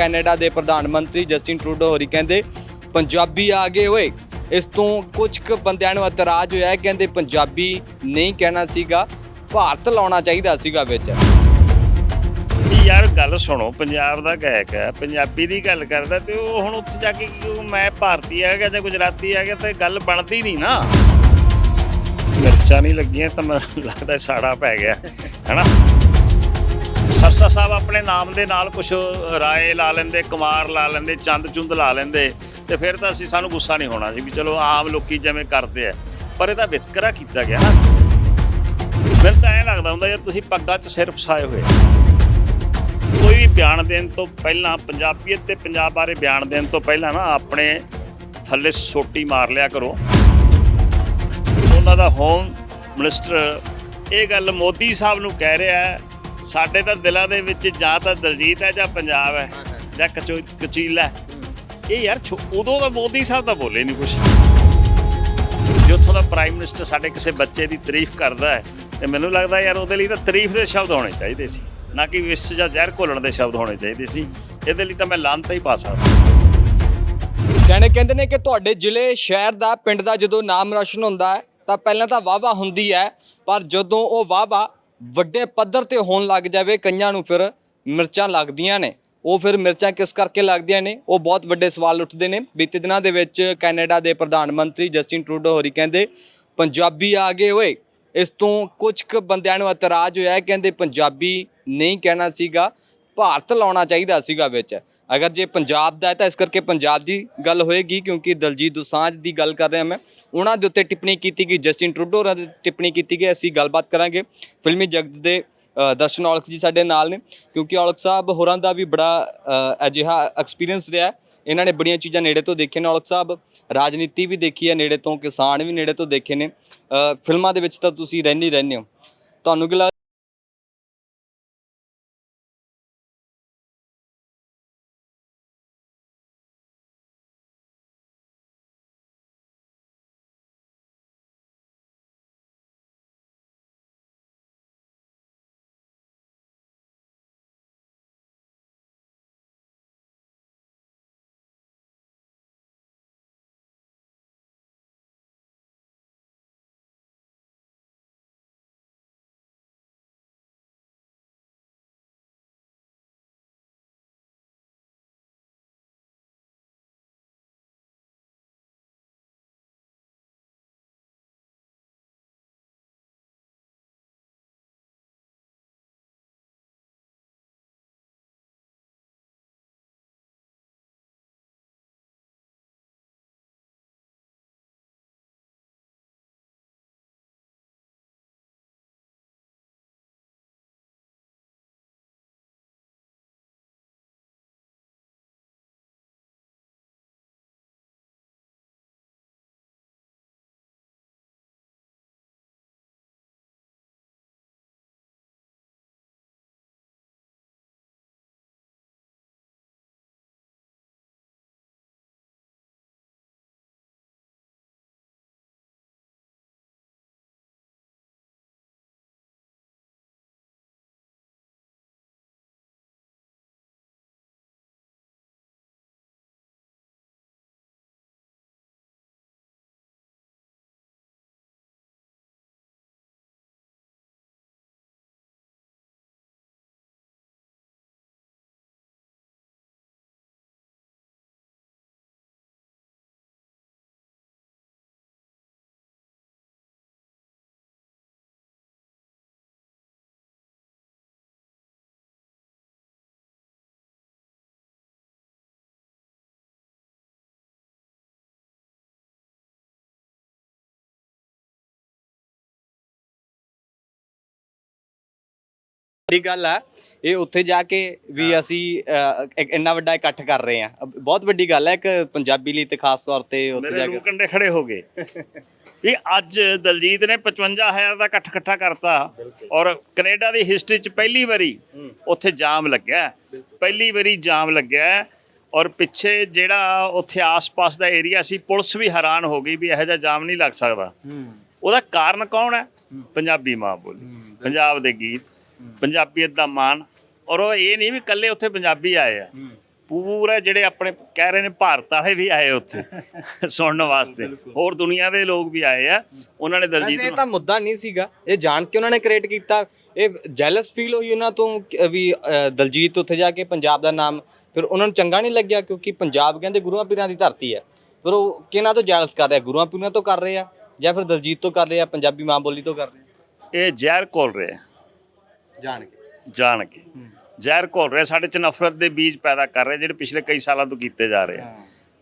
Canada ਦੇ ਪ੍ਰਧਾਨ ਮੰਤਰੀ ਜਸਟਿਨ ਟਰੂਡੋ ਹੋਰੀ ਕਹਿੰਦੇ, ਪੰਜਾਬੀ ਆ ਗਏ ਓਏ। ਇਸ ਤੋਂ ਕੁਝ ਕੁ ਬੰਦਿਆਂ ਨੂੰ ਇਤਰਾਜ਼ ਹੋਇਆ ਕਹਿੰਦੇ ਪੰਜਾਬੀ ਨਹੀਂ ਕਹਿਣਾ ਸੀਗਾ, ਭਾਰਤ ਲਾਉਣਾ ਚਾਹੀਦਾ ਸੀਗਾ ਵਿੱਚ। ਯਾਰ ਗੱਲ ਸੁਣੋ, ਪੰਜਾਬ ਦਾ ਗਾਇਕ ਹੈ, ਪੰਜਾਬੀ ਦੀ ਗੱਲ ਕਰਦਾ ਤੇ ਉਹ ਹੁਣ ਉੱਥੇ ਜਾ ਕੇ ਕਿਉਂ ਮੈਂ ਭਾਰਤੀ ਆ ਗਿਆ ਜਾਂ ਗੁਜਰਾਤੀ ਆ ਗਿਆ ਤੇ ਗੱਲ ਬਣਦੀ ਨਹੀਂ ਨਾ। ਮਿਰਚਾਂ ਨਹੀਂ ਲੱਗੀਆਂ ਤਾਂ ਮੈਨੂੰ ਲੱਗਦਾ ਸਾੜਾ ਪੈ ਗਿਆ ਹੈਨਾ ਸਰਸਾ ਸਾਹਿਬ ਆਪਣੇ ਨਾਮ ਦੇ ਨਾਲ ਕੁਝ ਰਾਏ ਲਾ ਲੈਂਦੇ, ਕੁਮਾਰ ਲਾ ਲੈਂਦੇ, ਚੰਦ ਚੁੰਦ ਲਾ ਲੈਂਦੇ, ਤੇ ਫਿਰ ਤਾਂ ਅਸੀਂ ਸਾਨੂੰ ਗੁੱਸਾ ਨਹੀਂ ਹੋਣਾ ਸੀ ਵੀ ਚਲੋ ਆਮ ਲੋਕੀ ਜਿਵੇਂ ਕਰਦੇ ਆ, ਪਰ ਇਹ ਤਾਂ ਵਿਤਕਰਾ ਕੀਤਾ ਗਿਆ ਨਾ। ਮੈਨੂੰ ਤਾਂ ਐਂ ਲੱਗਦਾ ਹੁੰਦਾ ਯਾਰ ਤੁਸੀਂ ਪੱਗਾਂ 'ਚ ਸਿਰ ਫਸਾਏ ਹੋਏ। ਕੋਈ ਵੀ ਬਿਆਨ ਦੇਣ ਤੋਂ ਪਹਿਲਾਂ ਪੰਜਾਬੀਅਤ ਤੇ ਪੰਜਾਬ ਬਾਰੇ ਬਿਆਨ ਦੇਣ ਤੋਂ ਪਹਿਲਾਂ ਨਾ ਆਪਣੇ ਥੱਲੇ ਸੋਟੀ ਮਾਰ ਲਿਆ ਕਰੋ। ਉਹਨਾਂ ਦਾ ਹੋਮ ਮਿਨਿਸਟਰ ਇਹ ਗੱਲ ਮੋਦੀ ਸਾਹਿਬ ਨੂੰ ਕਹਿ ਰਿਹਾ ਹੈ ਸਾਡੇ ਤਾਂ ਦਿਲਾਂ ਦੇ ਵਿੱਚ ਜਾਂ ਤਾਂ ਦਲਜੀਤ ਹੈ ਜਾਂ ਪੰਜਾਬ ਹੈ ਜਾਂ ਕਚੋ- ਕਚੀਲਾ ਹੈ। ਇਹ ਯਾਰ ਉਦੋਂ ਤਾਂ ਮੋਦੀ ਸਾਹਿਬ ਤਾਂ ਬੋਲੇ ਨਹੀਂ ਕੁਝ ਜੇ ਉੱਥੋਂ ਦਾ ਪ੍ਰਾਈਮ ਮਿਨਿਸਟਰ ਸਾਡੇ ਕਿਸੇ ਬੱਚੇ ਦੀ ਤਾਰੀਫ ਕਰਦਾ ਹੈ ਤੇ ਮੈਨੂੰ ਲੱਗਦਾ ਯਾਰ ਉਹਦੇ ਲਈ ਤਾਂ ਤਾਰੀਫ ਦੇ ਸ਼ਬਦ ਹੋਣੇ ਚਾਹੀਦੇ ਸੀ। ਨਾ ਕਿ ਵਿਸ ਜਾਂ ਜ਼ਹਿਰ ਘੋਲਣ ਦੇ ਸ਼ਬਦ ਹੋਣੇ ਚਾਹੀਦੇ ਸੀ। ਇਹਦੇ ਲਈ ਤਾਂ ਮੈਂ ਲਾਂਤ ਹੀ ਪਾ ਸਕਦਾ। ਸਿਆਣੇ ਕਹਿੰਦੇ ਨੇ ਕਿ ਤੁਹਾਡੇ ਜ਼ਿਲ੍ਹੇ ਸ਼ਹਿਰ ਦਾ ਪਿੰਡ ਦਾ ਜਦੋਂ ਨਾਮ ਰੌਸ਼ਨ ਹੁੰਦਾ ਹੈ ਤਾਂ ਪਹਿਲਾਂ ਤਾਂ ਵਾਹਵਾ ਹੁੰਦੀ ਹੈ ਪਰ ਜਦੋਂ ਉਹ ਵਾਹਵਾ ਵੱਡੇ ਪੱਧਰ ਤੇ ਹੋਣ ਲੱਗ ਜਾਵੇ, ਕਈਆਂ ਨੂੰ ਫਿਰ ਮਿਰਚਾਂ ਲੱਗਦੀਆਂ ਨੇ। ਉਹ ਫਿਰ ਮਿਰਚਾਂ ਕਿਸ ਕਰਕੇ ਲੱਗਦੀਆਂ ਨੇ? ਉਹ ਬਹੁਤ ਵੱਡੇ ਸਵਾਲ ਉੱਠਦੇ ਨੇ। ਬੀਤੇ ਦਿਨਾਂ ਦੇ ਵਿੱਚ ਕੈਨੇਡਾ ਦੇ ਪ੍ਰਧਾਨ ਮੰਤਰੀ ਜਸਟਿਨ ਟਰੂਡੋ ਹੋਰੀ ਕਹਿੰਦੇ, ਪੰਜਾਬੀ ਆ ਗਏ ਓਏ। ਇਸ ਤੋਂ ਕੁਝ ਕੁ ਬੰਦਿਆਂ ਨੂੰ ਇਤਰਾਜ਼ ਹੋਇਆ ਕਹਿੰਦੇ, ਪੰਜਾਬੀ ਨਹੀਂ ਕਹਿਣਾ ਸੀਗਾ। ਭਾਰਤ ਲਾਉਣਾ ਚਾਹੀਦਾ ਸੀਗਾ ਵਿੱਚ। ਅਗਰ ਜੇ ਪੰਜਾਬ ਦਾ ਹੈ ਤਾਂ ਇਸ ਕਰਕੇ ਪੰਜਾਬ ਦੀ ਗੱਲ ਹੋਏਗੀ ਕਿਉਂਕਿ ਦਲਜੀਤ ਦੋਸਾਂਝ ਦੀ ਗੱਲ ਕਰ ਰਿਹਾ ਮੈਂ। ਉਹਨਾਂ ਦੇ ਉੱਤੇ ਟਿੱਪਣੀ ਕੀਤੀ ਗਈ, ਜਸਟਿਨ ਟਰੂਡੋ ਹੋਰਾਂ ਦੀ ਟਿੱਪਣੀ ਕੀਤੀ ਗਈ, ਅਸੀਂ ਗੱਲਬਾਤ ਕਰਾਂਗੇ। ਫਿਲਮੀ ਜਗਤ ਦੇ ਦਰਸ਼ਨ ਔਲਖ ਜੀ ਸਾਡੇ ਨਾਲ ਨੇ, ਕਿਉਂਕਿ ਔਲਖ ਸਾਹਿਬ ਹੋਰਾਂ ਦਾ ਵੀ ਬੜਾ ਅਜਿਹਾ ਐਕਸਪੀਰੀਅੰਸ ਰਿਹਾ ਇਹਨਾਂ ਨੇ ਬੜੀਆਂ ਚੀਜ਼ਾਂ ਨੇੜੇ ਤੋਂ ਦੇਖੀਆਂ ਨੇ ਔਲਖ ਸਾਹਿਬ। ਰਾਜਨੀਤੀ ਵੀ ਦੇਖੀ ਹੈ ਨੇੜੇ ਤੋਂ, ਕਿਸਾਨ ਵੀ ਨੇੜੇ ਤੋਂ ਦੇਖੇ ਨੇ। ਫਿਲਮਾਂ ਦੇ ਵਿੱਚ ਤਾਂ ਤੁਸੀਂ ਰਹਿੰਦੇ ਹੀ ਰਹਿੰਦੇ ਹੋ। ਤੁਹਾਨੂੰ ਕੀ ਦੀ ਗੱਲ ਆ ਇਹ ਉੱਥੇ ਜਾ ਕੇ ਵੀ ਅਸੀਂ ਅ, ਇੱਕ ਇੰਨਾ ਵੱਡਾ ਇਕੱਠ ਕਰ ਰਹੇ ਆ ਬਹੁਤ ਵੱਡੀ ਗੱਲ ਹੈ ਇੱਕ ਪੰਜਾਬੀ ਲਈ ਤੇ ਖਾਸ ਤੌਰ ਤੇ ਉੱਥੇ ਜਾ ਕੇ ਕੰਡੇ ਖੜੇ ਹੋ ਗਏ। ਵੀ ਅੱਜ ਦਲਜੀਤ ਨੇ 55000 ਦਾ ਇਕੱਠ ਇਕੱਠਾ ਕਰਤਾ ਔਰ ਕੈਨੇਡਾ ਦੀ ਹਿਸਟਰੀ 'ਚ ਪਹਿਲੀ ਵਾਰੀ ਉੱਥੇ ਜਾਮ ਲੱਗਿਆ ਪਹਿਲੀ ਵਾਰੀ ਜਾਮ ਲੱਗਿਆ ਔਰ ਪਿੱਛੇ ਜਿਹੜਾ ਉੱਥੇ ਆਸ-ਪਾਸ ਦਾ ਏਰੀਆ ਸੀ ਪੁਲਿਸ ਵੀ ਹੈਰਾਨ ਹੋ ਗਈ ਵੀ ਇਹੋ ਜਿਹਾ ਜਾਮ ਨਹੀਂ ਲੱਗ ਸਕਦਾ। ਉਹਦਾ ਕਾਰਨ ਕੌਣ ਹੈ? ਪੰਜਾਬੀ ਮਾਂ ਬੋਲੀ। ਪੰਜਾਬ ਦੇ ਗੀਤ। ਪੰਜਾਬੀਅਤ ਦਾ ਮਾਣ। ਔਰ ਉਹ ਇਹ ਨਹੀਂ ਵੀ ਇਕੱਲੇ ਉੱਥੇ ਪੰਜਾਬੀ ਆਏ ਆ। ਪੂਰਾ ਜਿਹੜੇ ਆਪਣੇ ਕਹਿ ਰਹੇ ਨੇ ਭਾਰਤ ਵਾਲੇ ਵੀ ਆਏ ਉੱਥੇ ਸੁਣਨ ਵਾਸਤੇ। ਹੋਰ ਦੁਨੀਆ ਦੇ ਲੋਕ ਵੀ ਆਏ ਆ। ਉਹਨਾਂ ਨੇ ਦਲਜੀਤ ਇਹ ਤਾਂ ਮੁੱਦਾ ਨਹੀਂ ਸੀਗਾ। ਇਹ ਜਾਣ ਕੇ ਉਹਨਾਂ ਨੇ ਕ੍ਰੀਏਟ ਕੀਤਾ। ਇਹ ਜੈਲਸ ਫੀਲ ਹੋਈ ਉਹਨਾਂ ਤੋਂ ਵੀ ਦਲਜੀਤ ਉੱਥੇ ਜਾ ਕੇ ਪੰਜਾਬ ਦਾ ਨਾਮ ਫਿਰ ਉਹਨਾਂ ਨੂੰ ਚੰਗਾ ਨਹੀਂ ਲੱਗਿਆ ਕਿਉਂਕਿ ਪੰਜਾਬ ਕਹਿੰਦੇ ਗੁਰੂਆਂ ਪੀਰਾਂ ਦੀ ਧਰਤੀ ਹੈ। ਪਰ ਉਹ ਕਿਹਨਾਂ ਤੋਂ ਜੈਲਸ ਕਰ ਰਿਹਾ? ਗੁਰੂਆਂ ਪੀਰਾਂ ਤੋਂ ਕਰ ਰਹੇ ਜਾਂ ਫਿਰ ਦਲਜੀਤ ਤੋਂ ਕਰ ਰਹੇ ਪੰਜਾਬੀ ਮਾਂ ਬੋਲੀ ਤੋਂ ਕਰ ਰਹੇ ਇਹ ਜ਼ਹਿਰ ਘੋਲ ਰਹੇ ਆ ਆ ਜਾਣ ਕੇ ਜਾਣ ਕੇ ਜ਼ਹਿਰ ਘੋਲ ਰਹੇ ਸਾਡੇ ਚ ਨਫ਼ਰਤ ਦੇ ਬੀਜ ਪੈਦਾ ਕਰ ਰਹੇ ਜਿਹੜੇ ਪਿਛਲੇ ਕਈ ਸਾਲਾਂ ਤੋਂ ਕੀਤੇ ਜਾ ਰਹੇ ਆ।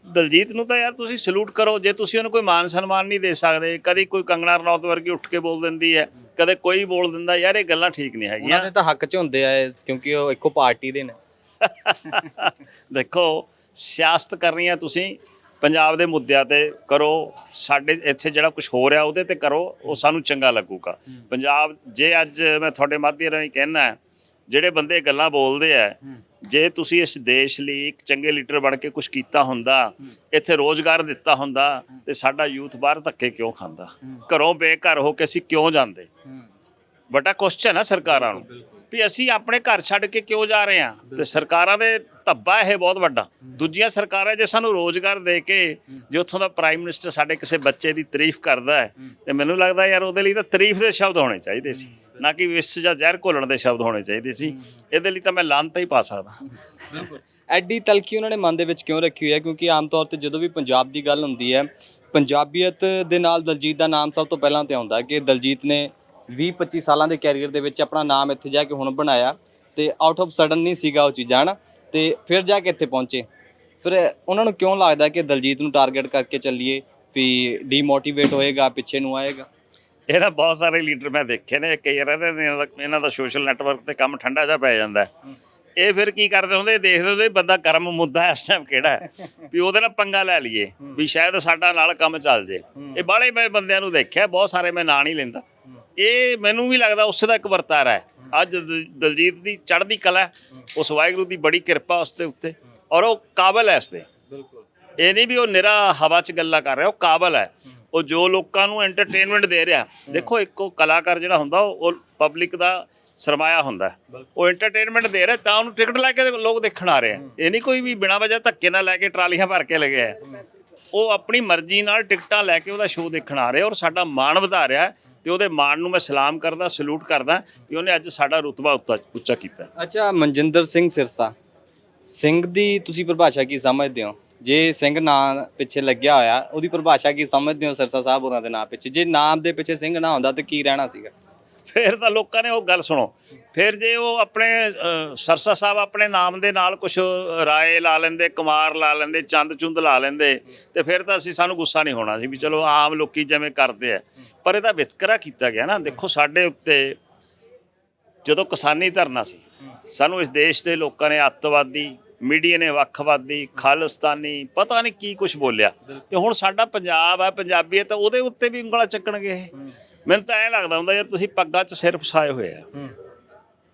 ਦਲਜੀਤ ਨੂੰ ਤਾਂ ਯਾਰ ਤੁਸੀਂ ਸਲੂਟ ਕਰੋ ਜੇ ਤੁਸੀਂ ਉਹਨੂੰ ਕੋਈ ਮਾਨ ਸਨਮਾਨ ਨਹੀਂ ਦੇ ਸਕਦੇ ਕਦੀ ਕੋਈ ਕੰਗਣਾ ਰਣੌਤ ਵਰਗੀ ਉੱਠ ਕੇ ਬੋਲ ਦਿੰਦੀ ਹੈ ਕਦੇ ਕੋਈ ਬੋਲ ਦਿੰਦਾ ਯਾਰ ਇਹ ਗੱਲਾਂ ਠੀਕ ਨਹੀਂ ਉਹਨਾਂ ਹੈਗੀਆਂ ਦੇ ਤਾਂ ਹੱਕ 'ਚ ਹੁੰਦੇ ਆ ਇਹ, ਕਿਉਂਕਿ ਉਹ ਇੱਕੋ ਪਾਰਟੀ ਦੇ ਨੇ। ਦੇਖੋ ਸਿਆਸਤ ਕਰਨੀ ਹੈ ਤੁਸੀਂ ਪੰਜਾਬ ਦੇ ਮੁੱਦਿਆਂ ਤੇ ਕਰੋ, ਸਾਡੇ ਇੱਥੇ ਜਿਹੜਾ ਕੁਝ ਹੋ ਰਿਹਾ ਉਹਦੇ ਤੇ ਕਰੋ, ਉਹ ਸਾਨੂੰ ਚੰਗਾ ਲੱਗੂਗਾ। ਪੰਜਾਬ, ਜੇ ਅੱਜ ਮੈਂ ਤੁਹਾਡੇ ਮਾਧਿਅਮ ਰਾਹੀਂ ਕਹਿਣਾ ਜਿਹੜੇ ਬੰਦੇ ਗੱਲਾਂ ਬੋਲਦੇ ਆ, ਜੇ ਤੁਸੀਂ ਇਸ ਦੇਸ਼ ਲਈ ਇੱਕ ਚੰਗੇ ਲੀਡਰ ਬਣ ਕੇ ਕੁਝ ਕੀਤਾ ਹੁੰਦਾ, ਇੱਥੇ ਰੋਜ਼ਗਾਰ ਦਿੱਤਾ ਹੁੰਦਾ, ਤੇ ਸਾਡਾ ਯੂਥ ਬਾਹਰ ਧੱਕੇ ਕਿਉਂ ਖਾਂਦਾ? ਘਰੋਂ ਬੇਘਰ ਹੋ ਕੇ ਅਸੀਂ ਕਿਉਂ ਜਾਂਦੇ? ਵੱਡਾ ਕੁਐਸਚਨ ਹੈ ਸਰਕਾਰਾਂ ਨੂੰ, ਵੀ ਅਸੀਂ ਆਪਣੇ ਘਰ ਛੱਡ ਕੇ ਕਿਉਂ ਜਾ ਰਹੇ ਹਾਂ? ਤੇ ਸਰਕਾਰਾਂ ਦੇ ਧੱਬਾ ਇਹ ਬਹੁਤ ਵੱਡਾ। ਦੂਜੀਆਂ ਸਰਕਾਰਾਂ ਜੇ ਸਾਨੂੰ ਰੋਜ਼ਗਾਰ ਦੇ ਕੇ ਜੇ ਉੱਥੋਂ ਦਾ ਪ੍ਰਾਈਮ ਮਿਨਿਸਟਰ ਸਾਡੇ ਕਿਸੇ ਬੱਚੇ ਦੀ ਤਾਰੀਫ ਕਰਦਾ ਹੈ ਤੇ ਮੈਨੂੰ ਲੱਗਦਾ ਯਾਰ ਉਹਦੇ ਲਈ ਤਾਂ ਤਾਰੀਫ ਦੇ ਸ਼ਬਦ ਹੋਣੇ ਚਾਹੀਦੇ ਸੀ। ਨਾ ਕਿ ਵਿਸ ਜਾਂ ਜ਼ਹਿਰ ਘੋਲਣ ਦੇ ਸ਼ਬਦ ਹੋਣੇ ਚਾਹੀਦੇ ਸੀ। ਇਹਦੇ ਲਈ ਤਾਂ ਮੈਂ ਲਾਂਤਾ ਹੀ ਪਾ ਸਕਦਾ। ਐਡੀ ਤਲਖੀ ਉਹਨਾਂ ਨੇ ਮਨ ਦੇ ਵਿੱਚ ਕਿਉਂ ਰੱਖੀ ਹੋਈ ਹੈ? ਕਿਉਂਕਿ ਆਮ ਤੌਰ ਤੇ ਜਦੋਂ ਵੀ ਪੰਜਾਬ ਦੀ ਗੱਲ ਹੁੰਦੀ ਹੈ ਪੰਜਾਬੀਅਤ ਦੇ ਨਾਲ ਦਲਜੀਤ ਦਾ ਨਾਮ ਸਭ ਤੋਂ ਪਹਿਲਾਂ ਤੇ ਆਉਂਦਾ ਕਿ ਦਲਜੀਤ ਨੇ 20 25 ਸਾਲਾਂ ਦੇ ਕੈਰੀਅਰ ਦੇ ਵਿੱਚ ਆਪਣਾ ਨਾਮ ਇੱਥੇ ਜਾ ਕੇ ਹੁਣ ਬਣਾਇਆ ਤੇ ਆਊਟ ਆਫ ਸਡਨ ਨਹੀਂ ਸੀਗਾ ਉਹ ਚੀਜ਼ਾਂ ਨਾ ਤੇ ਫਿਰ ਜਾ ਕੇ ਇੱਥੇ ਪਹੁੰਚੇ। ਫਿਰ ਉਹਨਾਂ ਨੂੰ ਕਿਉਂ ਲੱਗਦਾ ਕਿ ਦਲਜੀਤ ਨੂੰ ਟਾਰਗੇਟ ਕਰਕੇ ਚੱਲੀਏ ਵੀ ਡੀਮੋਟੀਵੇਟ ਹੋਏਗਾ, ਪਿੱਛੇ ਨੂੰ ਆਏਗਾ? ਇਹ ਨਾ ਬਹੁਤ ਸਾਰੇ ਲੀਡਰ ਮੈਂ ਦੇਖੇ ਨੇ, ਕਈ ਵਾਰ ਇਹਨਾਂ ਦਾ ਸੋਸ਼ਲ ਨੈਟਵਰਕ ਤੇ ਕੰਮ ਠੰਡਾ ਜਿਹਾ ਪੈ ਜਾਂਦਾ। ਇਹ ਫਿਰ ਕੀ ਕਰਦੇ ਹੁੰਦੇ? ਦੇਖਦੇ ਹੁੰਦੇ ਬੰਦਾ ਕਰਮ ਮੁੱਦਾ ਇਸ ਟਾਈਮ ਕਿਹੜਾ ਹੈ? ਵੀ ਉਹਦੇ ਨਾਲ ਪੰਗਾ ਲੈ ਲਈਏ, ਵੀ ਸ਼ਾਇਦ ਸਾਡਾ ਨਾਲ ਕੰਮ ਚੱਲ ਜੇ। ਇਹ ਬਾਹਲੇ ਮੈਂ ਬੰਦਿਆਂ ਨੂੰ ਦੇਖਿਆ, ਬਹੁਤ ਸਾਰੇ ਮੈਂ ਨਾਂ ਨਹੀਂ ਲੈਂਦਾ। ਇਹ ਮੈਨੂੰ ਵੀ ਲੱਗਦਾ ਉਸੇ ਦਾ ਇੱਕ ਵਰਤਾਰਾ ਹੈ। ਅੱਜ ਦਲਜੀਤ ਦੀ ਚੜ੍ਹਦੀ ਕਲਾ ਹੈ, ਉਸ ਵਾਹਿਗੁਰੂ ਦੀ ਬੜੀ ਕਿਰਪਾ ਉਸ ਦੇ ਉੱਤੇ ਔਰ ਉਹ ਕਾਬਲ ਹੈ ਇਸ ਦੇ ਬਿਲਕੁਲ। ਇਹ ਨਹੀਂ ਵੀ ਉਹ ਨਿਰਾ ਹਵਾ 'ਚ ਗੱਲਾਂ ਕਰ ਰਿਹਾ ਉਹ ਕਾਬਲ ਹੈ। ਉਹ ਜੋ ਲੋਕਾਂ ਨੂੰ ਐਂਟਰਟੇਨਮੈਂਟ ਦੇ ਰਿਹਾ ਦੇਖੋ ਇੱਕੋ ਕਲਾਕਾਰ ਜਿਹੜਾ ਹੁੰਦਾ ਉਹ ਪਬਲਿਕ ਦਾ ਸਰਮਾਇਆ ਹੁੰਦਾ। ਉਹ ਐਂਟਰਟੇਨਮੈਂਟ ਦੇ ਰਿਹਾ ਤਾਂ ਉਹਨੂੰ ਟਿਕਟ ਲੈ ਕੇ ਲੋਕ ਦੇਖਣ ਆ ਰਹੇ ਆ ਇਹ ਨਹੀਂ ਕੋਈ ਵੀ ਬਿਨਾਂ ਵਜ੍ਹਾ ਧੱਕੇ ਨਾਲ ਲੈ ਕੇ ਟਰਾਲੀਆਂ ਭਰ ਕੇ ਲਗੇ ਆ ਉਹ ਆਪਣੀ ਮਰਜ਼ੀ ਨਾਲ ਟਿਕਟਾਂ ਲੈ ਕੇ ਉਹਦਾ ਸ਼ੋਅ ਦੇਖਣ ਆ ਰਹੇ ਔਰ ਸਾਡਾ ਮਾਣ ਵਧਾ ਰਿਹਾ ਹੈ। ਤੇ ਉਹਦੇ ਮਾਣ ਨੂੰ ਮੈਂ ਸਲਾਮ ਕਰਦਾ, ਸਲੂਟ ਕਰਦਾ ਕਿ ਉਹਨੇ ਅੱਜ ਸਾਡਾ ਰੁਤਬਾ ਉੱਚਾ ਉੱਚਾ ਕੀਤਾ। ਅੱਛਾ, ਮਨਜਿੰਦਰ ਸਿੰਘ ਸਿਰਸਾ। ਸਿੰਘ ਦੀ ਤੁਸੀਂ ਪਰਿਭਾਸ਼ਾ ਕੀ ਸਮਝਦੇ ਹੋ? ਜੇ ਸਿੰਘ ਨਾਂ ਪਿੱਛੇ ਲੱਗਿਆ ਹੋਇਆ, ਉਹਦੀ ਪਰਿਭਾਸ਼ਾ ਕੀ ਸਮਝਦੇ ਹੋ ਸਿਰਸਾ ਸਾਹਿਬ ਉਹਨਾਂ ਦੇ ਨਾਂ ਪਿੱਛੇ? ਜੇ ਨਾਮ ਦੇ ਪਿੱਛੇ ਸਿੰਘ ਨਾ ਹੁੰਦਾ, ਤੇ ਕੀ ਰਹਿਣਾ ਸੀਗਾ? ਫਿਰ ਤਾਂ ਲੋਕਾਂ ਨੇ ਉਹ ਗੱਲ ਸੁਣੋ। ਫਿਰ ਜੇ ਉਹ ਆਪਣੇ ਸਰਸਾ ਸਾਹਿਬ ਆਪਣੇ ਨਾਮ ਦੇ ਨਾਲ ਕੁਝ ਰਾਏ ਲਾ ਲੈਂਦੇ, ਕੁਮਾਰ ਲਾ ਲੈਂਦੇ, ਚੰਦ ਚੁੰਦ ਲਾ ਲੈਂਦੇ, ਤੇ ਫਿਰ ਤਾਂ ਅਸੀਂ, ਸਾਨੂੰ ਗੁੱਸਾ ਨਹੀਂ ਹੋਣਾ ਸੀ ਵੀ ਚਲੋ ਆਮ ਲੋਕੀ ਜਿਵੇਂ ਕਰਦੇ ਆ। ਪਰ ਇਹਦਾ ਵਿਤਕਰਾ ਕੀਤਾ ਗਿਆ ਨਾ। ਦੇਖੋ ਸਾਡੇ ਉੱਤੇ ਜਦੋਂ ਕਿਸਾਨੀ ਧਰਨਾ ਸੀ, ਸਾਨੂੰ ਇਸ ਦੇਸ਼ ਦੇ ਲੋਕਾਂ ਨੇ ਅੱਤਵਾਦੀ, ਮੀਡੀਆ ਨੇ ਵੱਖਵਾਦੀ, ਖਾਲਿਸਤਾਨੀ, ਪਤਾ ਨਹੀਂ ਕੀ ਕੁਝ ਬੋਲਿਆ। ਤੇ ਹੁਣ ਸਾਡਾ ਪੰਜਾਬ ਹੈ, ਪੰਜਾਬੀ ਹੈ, ਤਾਂ ਉਹਦੇ ਉੱਤੇ ਵੀ ਉਂਗਲਾ ਚੱਕਣਗੇ ਇਹ। ਮੈਨੂੰ ਤਾਂ ਐਂ ਲੱਗਦਾ ਹੁੰਦਾ ਯਾਰ ਤੁਸੀਂ ਪੱਗਾਂ 'ਚ ਸਿਰ ਫਸਾਏ ਹੋਏ ਆ।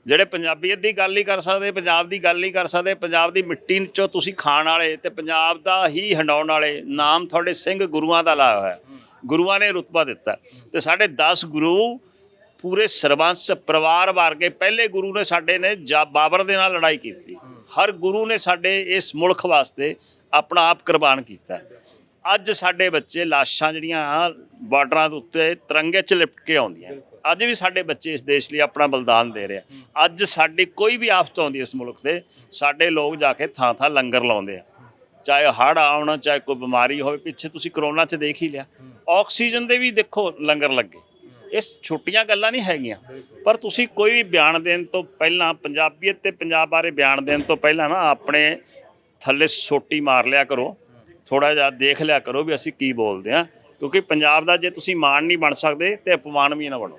ਜਿਹੜੇ ਪੰਜਾਬੀਅਤ ਦੀ ਗੱਲ ਨਹੀਂ ਕਰ ਸਕਦੇ ਪੰਜਾਬ ਦੀ ਗੱਲ ਨਹੀਂ ਕਰ ਸਕਦੇ ਪੰਜਾਬ ਦੀ ਮਿੱਟੀ ਚੋਂ ਤੁਸੀਂ ਖਾਣ ਵਾਲੇ ਤੇ ਪੰਜਾਬ ਦਾ ਹੀ ਹੰਡਾਉਣ ਵਾਲੇ ਨਾਮ ਤੁਹਾਡੇ ਸਿੰਘ ਗੁਰੂਆਂ ਦਾ ਲਾਇਆ ਹੋਇਆ। ਗੁਰੂਆਂ ਨੇ ਰੁਤਬਾ ਦਿੱਤਾ। ਤੇ ਸਾਡੇ 10 ਗੁਰੂ ਪੂਰੇ ਸਰਬੰਸ ਪਰਿਵਾਰ ਵਾਰ ਕੇ ਪਹਿਲੇ ਗੁਰੂ ਨੇ ਸਾਡੇ ਨੇ ਜਾ- ਬਾਬਰ ਦੇ ਨਾਲ ਲੜਾਈ ਕੀਤੀ। ਹਰ ਗੁਰੂ ਨੇ ਸਾਡੇ ਇਸ ਮੁਲਕ ਵਾਸਤੇ ਆਪਣਾ ਆਪ ਕੁਰਬਾਨ ਕੀਤਾ। ਅੱਜ ਸਾਡੇ ਬੱਚੇ ਲਾਸ਼ਾਂ ਜਿਹੜੀਆਂ ਬਾਰਡਰਾਂ ਦੇ ਉੱਤੇ ਤਿਰੰਗੇ 'ਚ ਲਿਪਟ ਕੇ ਆਉਂਦੀਆਂ। ਅੱਜ ਵੀ ਸਾਡੇ ਬੱਚੇ ਇਸ ਦੇਸ਼ ਲਈ ਆਪਣਾ ਬਲੀਦਾਨ ਦੇ ਰਹੇ ਆ। ਅੱਜ ਸਾਡੀ ਕੋਈ ਵੀ ਆਫਤ ਆਉਂਦੀ ਇਸ ਮੁਲਕ ਤੇ ਸਾਡੇ ਲੋਕ ਜਾ ਕੇ ਥਾਂ ਥਾਂ ਲੰਗਰ ਲਾਉਂਦੇ ਆ। ਚਾਹੇ ਹੜ੍ਹ ਆਉਣ ਚਾਹੇ ਕੋਈ ਬਿਮਾਰੀ ਹੋਵੇ ਪਿੱਛੇ ਤੁਸੀਂ ਕਰੋਨਾ 'ਚ ਦੇਖ ਹੀ ਲਿਆ। ਆਕਸੀਜਨ ਦੇ ਵੀ ਦੇਖੋ ਲੰਗਰ ਲੱਗੇ। ਇਸ ਛੋਟੀਆਂ ਗੱਲਾਂ ਨਹੀਂ ਹੈਗੀਆਂ। ਪਰ ਤੁਸੀਂ ਕੋਈ ਵੀ ਬਿਆਨ ਦੇਣ ਤੋਂ ਪਹਿਲਾਂ ਪੰਜਾਬੀਅਤ ਤੇ ਪੰਜਾਬ ਬਾਰੇ ਬਿਆਨ ਦੇਣ ਤੋਂ ਪਹਿਲਾਂ ਨਾ ਆਪਣੇ ਥੱਲੇ ਸੋਟੀ ਮਾਰ ਲਿਆ ਕਰੋ। ਥੋੜਾ ਜਿਹਾ ਦੇਖ ਲਿਆ ਕਰੋ ਵੀ ਅਸੀਂ ਕੀ ਬੋਲਦੇ ਆ ਕਿਉਂਕਿ ਪੰਜਾਬ ਦਾ ਜੇ ਤੁਸੀਂ ਮਾਣ ਨਹੀਂ ਬਣ ਸਕਦੇ ਤੇ ਅਪਮਾਨ ਵੀ ਨਾ ਬਣੋ।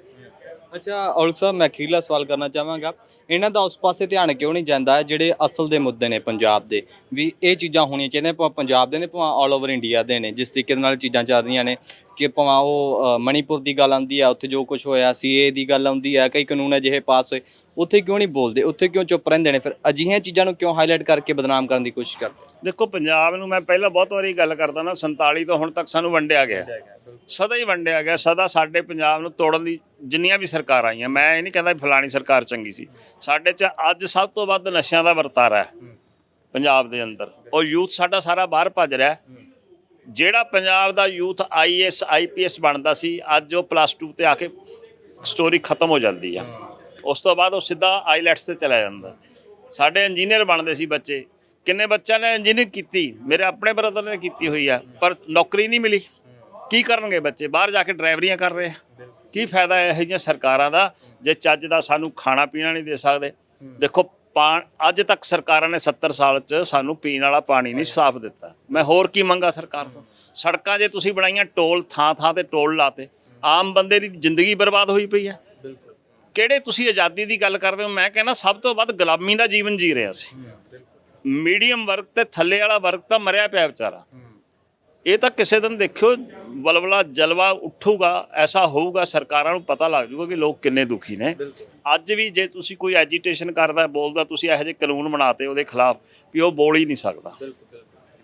ਅੱਛਾ, ਔਲਖ ਸਾਹਿਬ, ਮੈਂ ਅਖੀਰਲਾ ਸਵਾਲ ਕਰਨਾ ਚਾਹਾਂਗਾ। ਇਹਨਾਂ ਦਾ ਉਸ ਪਾਸੇ ਧਿਆਨ ਕਿਉਂ ਨਹੀਂ ਜਾਂਦਾ ਜਿਹੜੇ ਅਸਲ ਦੇ ਮੁੱਦੇ ਨੇ ਪੰਜਾਬ ਦੇ? ਵੀ ਇਹ ਚੀਜ਼ਾਂ ਹੋਣੀਆਂ ਚਾਹੀਦੀਆਂ, ਭਾਵੇਂ ਪੰਜਾਬ ਦੇ ਨੇ, ਭਾਵੇਂ ਆਲ ਓਵਰ ਇੰਡੀਆ ਦੇ ਨੇ, ਜਿਸ ਤਰੀਕੇ ਦੇ ਨਾਲ ਚੀਜ਼ਾਂ ਚੱਲ ਰਹੀਆਂ ਨੇ। ਕਿ ਭਾਵੇਂ ਉਹ ਅ, ਮਣੀਪੁਰ ਦੀ ਗੱਲ ਆਉਂਦੀ ਆ ਉੱਥੇ ਜੋ ਕੁਝ ਹੋਇਆ ਸੀਏ ਦੀ ਗੱਲ ਆਉਂਦੀ ਆ ਕਈ ਕਾਨੂੰਨ ਅਜਿਹੇ ਪਾਸ ਹੋਏ ਉੱਥੇ ਕਿਉਂ ਨਹੀਂ ਬੋਲਦੇ? ਉੱਥੇ ਕਿਉਂ ਚੁੱਪ ਰਹਿੰਦੇ ਨੇ? ਫਿਰ ਅਜਿਹੀਆਂ ਚੀਜ਼ਾਂ ਨੂੰ ਕਿਉਂ ਹਾਈਲਾਈਟ ਕਰਕੇ ਬਦਨਾਮ ਕਰਨ ਦੀ ਕੋਸ਼ਿਸ਼ ਕਰਦੇ? ਦੇਖੋ ਪੰਜਾਬ ਨੂੰ ਮੈਂ ਪਹਿਲਾਂ ਬਹੁਤ ਵਾਰੀ ਗੱਲ ਕਰਦਾ ਨਾ 47 ਤੋਂ ਹੁਣ ਤੱਕ ਸਾਨੂੰ ਵੰਡਿਆ ਗਿਆ। ਸਦਾ ਹੀ ਵੰਡਿਆ ਗਿਆ ਸਦਾ ਸਾਡੇ ਪੰਜਾਬ ਨੂੰ ਤੋੜਨ ਦੀ ਜਿੰਨੀਆਂ ਵੀ ਸਰਕਾਰਾਂ ਆਈਆਂ ਮੈਂ ਇਹ ਨਹੀਂ ਕਹਿੰਦਾ ਵੀ ਫਲਾਣੀ ਸਰਕਾਰ ਚੰਗੀ ਸੀ। ਸਾਡੇ 'ਚ ਅੱਜ ਸਭ ਤੋਂ ਵੱਧ ਨਸ਼ਿਆਂ ਦਾ ਵਰਤਾਰਾ ਹੈ ਪੰਜਾਬ ਦੇ ਅੰਦਰ। ਉਹ ਯੂਥ ਸਾਡਾ ਸਾਰਾ ਬਾਹਰ ਭੱਜ ਰਿਹਾ ਹੈ। ਜਿਹੜਾ ਪੰਜਾਬ ਦਾ ਯੂਥ ਆਈਐਸ ਆਈਪੀਐਸ ਬਣਦਾ ਸੀ, ਅੱਜ ਉਹ ਪਲੱਸ 2 ਤੇ ਆ ਕੇ ਸਟੋਰੀ ਖਤਮ ਹੋ ਜਾਂਦੀ ਆ। ਉਸ ਤੋਂ ਬਾਅਦ ਉਹ ਸਿੱਧਾ ਆਈਲੈਟਸ ਤੇ ਚਲਾ ਜਾਂਦਾ। ਸਾਡੇ ਇੰਜੀਨੀਅਰ ਬਣਦੇ ਸੀ ਬੱਚੇ। ਕਿੰਨੇ ਬੱਚਿਆਂ ਨੇ ਇੰਜੀਨੀਅਰਿੰਗ ਕੀਤੀ? ਮੇਰੇ ਆਪਣੇ ਬ੍ਰਦਰ ਨੇ ਕੀਤੀ ਹੋਈ ਆ, ਪਰ ਨੌਕਰੀ ਨਹੀਂ ਮਿਲੀ। ਕੀ ਕਰਨਗੇ ਬੱਚੇ? ਬਾਹਰ ਜਾ ਕੇ ਡਰਾਈਵਰੀਆਂ ਕਰ ਰਹੇ ਆ। ਕੀ ਫਾਇਦਾ ਇਹੋ ਜਿਹੀਆਂ ਸਰਕਾਰਾਂ ਦਾ, ਜੇ ਚੱਜ ਦਾ ਸਾਨੂੰ ਖਾਣਾ ਪੀਣਾ ਨਹੀਂ ਦੇ ਸਕਦੇ? ਦੇਖੋ ਅੱਜ ਤੱਕ ਸਰਕਾਰਾਂ ਨੇ 70 ਸਾਲ ਚ ਸਾਨੂੰ ਪੀਣ ਵਾਲਾ ਪਾਣੀ ਨਹੀਂ ਸਾਫ਼ ਦਿੱਤਾ। ਮੈਂ ਹੋਰ ਕੀ ਮੰਗਾ ਸਰਕਾਰ ਤੋਂ? ਸੜਕਾਂ ਜੇ ਤੁਸੀਂ ਬਣਾਈਆਂ ਟੋਲ ਥਾਂ ਥਾਂ ਤੇ ਟੋਲ ਲਾਤੇ ਆਮ ਬੰਦੇ ਦੀ ਜ਼ਿੰਦਗੀ ਬਰਬਾਦ ਹੋਈ ਪਈ ਹੈ। ਕਿਹੜੇ ਤੁਸੀਂ ਆਜ਼ਾਦੀ ਦੀ ਗੱਲ ਕਰਦੇ ਹੋ? ਮੈਂ ਕਹਿੰਦਾ ਸਭ ਤੋਂ ਵੱਧ ਗੁਲਾਮੀ ਦਾ ਜੀਵਨ ਜੀ ਰਿਹਾ ਸੀ। ਮੀਡੀਅਮ ਵਰਗ ਤੇ ਥੱਲੇ ਵਾਲਾ ਵਰਗ ਤਾਂ ਮਰਿਆ ਪਿਆ ਵਿਚਾਰਾ। ਇਹ ਤਾਂ ਕਿਸੇ ਦਿਨ ਦੇਖਿਓ ਬਲਬਲਾ ਜਲਵਾ ਉੱਠੂਗਾ ਐਸਾ ਹੋਊਗਾ ਸਰਕਾਰਾਂ ਨੂੰ ਪਤਾ ਲੱਗ ਜਾਊਗਾ ਕਿ ਲੋਕ ਕਿੰਨੇ ਦੁਖੀ ਨੇ। ਅੱਜ ਵੀ ਜੇ ਤੁਸੀਂ ਕੋਈ ਐਜੀਟੇਸ਼ਨ ਕਰਦਾ ਬੋਲਦਾ ਤੁਸੀਂ ਇਹੋ ਜਿਹੇ ਕਾਨੂੰਨ ਬਣਾਤੇ ਉਹਦੇ ਖਿਲਾਫ ਵੀ ਉਹ ਬੋਲ ਹੀ ਨਹੀਂ ਸਕਦਾ।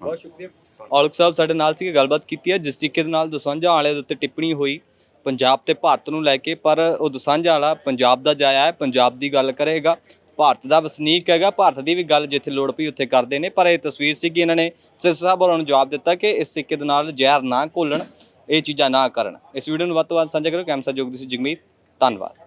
ਬਹੁਤ ਸ਼ੁਕਰੀਆ। ਔਲਖ ਸਾਹਿਬ ਸਾਡੇ ਨਾਲ ਸੀ ਕਿ ਗੱਲਬਾਤ ਕੀਤੀ ਹੈ। ਜਿਸ ਤਰੀਕੇ ਦੇ ਨਾਲ ਦਸਾਂਝਾ ਵਾਲੇ ਦੇ ਉੱਤੇ ਟਿੱਪਣੀ ਹੋਈ ਪੰਜਾਬ ਤੇ ਭਾਰਤ ਨੂੰ ਲੈ ਕੇ ਪਰ ਉਹ ਦਸਾਂਝਾ ਵਾਲਾ ਪੰਜਾਬ ਦਾ ਜਾਇਆ ਹੈ ਪੰਜਾਬ ਦੀ ਗੱਲ ਕਰੇਗਾ। ਭਾਰਤ ਦਾ ਵਸਨੀਕ ਹੈਗਾ, ਭਾਰਤ ਦੀ ਵੀ ਗੱਲ ਜਿੱਥੇ ਲੋੜ ਪਈ ਉੱਥੇ ਕਰਦੇ ਨੇ, ਪਰ ਇਹ ਤਸਵੀਰ ਸੀ ਕਿ ਇਹਨਾਂ ਨੇ ਸਿਰ ਸਾਹਿਬ ਹੋਰਾਂ ਨੂੰ ਜਵਾਬ ਦਿੱਤਾ ਕਿ ਇਸ ਸਿੱਕੇ ਦੇ ਨਾਲ ਜ਼ਹਿਰ ਨਾ ਘੋਲਣ, ਇਹ ਚੀਜ਼ਾਂ ਨਾ ਕਰਨ। ਇਸ ਵੀਡੀਓ ਨੂੰ ਵੱਧ ਤੋਂ ਵੱਧ ਸਾਂਝਾ ਕਰੋ ਕੈਮਸਾ ਜੋਗਦੀ ਸੀ ਜਗਮੀਤ, ਧੰਨਵਾਦ।